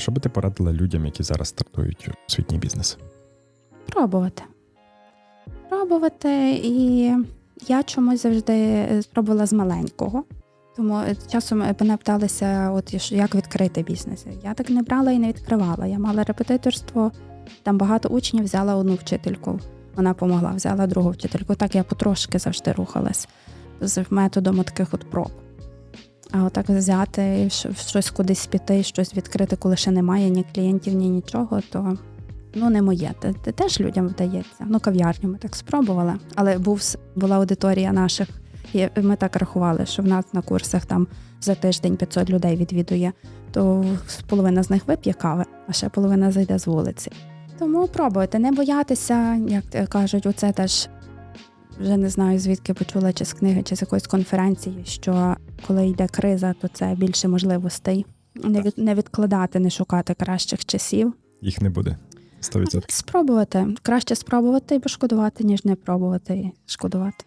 Що би ти порадила людям, які зараз стартують освітній бізнес? Пробувати. Пробувати. І я чомусь завжди е, спробувала з маленького. Тому е, часом е, мене питалися, от як відкрити бізнес. Я так не брала і не відкривала. Я мала репетиторство, там багато учнів, взяла одну вчительку. Вона допомогла, взяла другу вчительку. Так я потрошки завжди рухалась з методом таких от проб. А отак взяти, щось кудись піти, щось відкрити, коли ще немає ні клієнтів, ні нічого, то ну не моє. Те теж людям вдається. Ну, кав'ярню ми так спробували. Але був була аудиторія наших, і ми так рахували, що в нас на курсах там за тиждень 500 людей відвідує, то половина з них вип'є кави, а ще половина зайде з вулиці. Тому пробуйте, не боятися, як те кажуть, оце теж вже не знаю звідки почула, чи з книги, чи з якоїсь конференції, що коли йде криза, то це більше можливостей. Не, від, не відкладати, не шукати кращих часів. Їх не буде 100%. Спробувати. Краще спробувати і пошкодувати, ніж не пробувати і шкодувати.